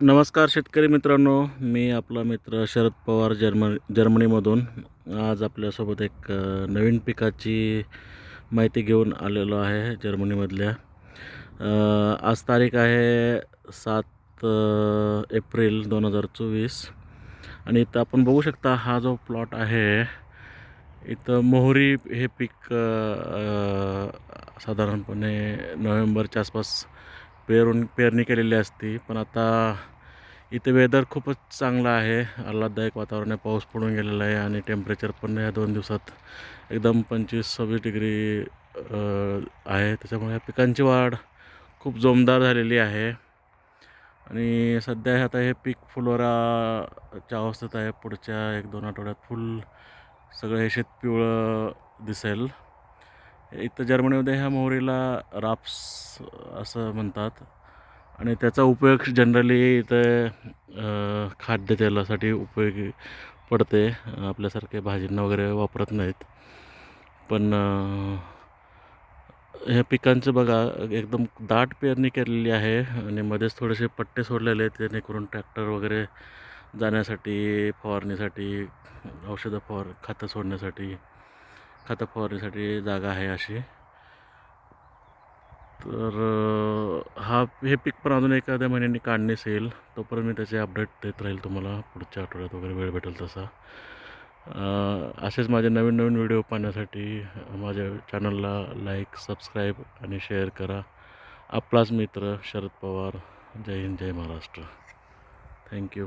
नमस्कार शेतकरी मित्रांनो मी आपला मित्र शरद पवार जर्म जर्मनीमधून. आज आपल्यासोबत एक नवीन पिकाची माहिती घेऊन आलेलो आहे जर्मनीमधल्या. आज तारीख आहे सात एप्रिल दोन हजार चोवीस. आणि इथं आपण बघू शकता हा जो प्लॉट आहे इथं मोहरी हे पीक साधारणपणे नोव्हेंबरच्या आसपास पेरून पेरणी केलेली असती. पण आता इथे वेदर खूपच चांगलं आहे. आल्हाददायक वातावरण आहे. पाऊस पडून गेलेला आहे आणि टेम्परेचर पण या दोन दिवसात एकदम पंचवीस सव्वीस डिग्री आहे. त्याच्यामुळे या पिकांची वाढ खूप जोमदार झालेली आहे. आणि सध्या आता हे पीक फुलोराच्या अवस्थेत आहे. पुढच्या एक दोन आठवड्यात फुल सगळं हे शेत पिवळं दिसेल. इथं जर्मनीमध्ये ह्या मोहरीला राप्स असं म्हणतात. आणि त्याचा उपयोग जनरली इथं खाद्यतेलासाठी उपयोगी पडते. आपल्यासारखे भाजींना वगैरे वापरत नाहीत. पण ह्या पिकांचं बघा एकदम दाट पेरणी केलेली आहे. आणि मध्येच थोडेसे पट्टे सोडलेले आहेत. जेणेकरून ट्रॅक्टर वगैरे जाण्यासाठी फवारणीसाठी औषधं फवार खतं सोडण्यासाठी खतं फवारणीसाठी जागा आहे अशी. तर हा हे पीक पण अजून एखाद्या महिन्याने काढणेच येईल. तोपर्यंत मी त्याचे अपडेट देत राहील तुम्हाला पुढच्या आठवड्यात वगैरे वेळ भेटेल तसा. असेच माझे नवीन नवीन व्हिडिओ पाहण्यासाठी माझ्या चॅनलला लाईक सबस्क्राईब आणि शेअर करा. आपलाच मित्र शरद पवार. जय हिंद जय महाराष्ट्र. Thank you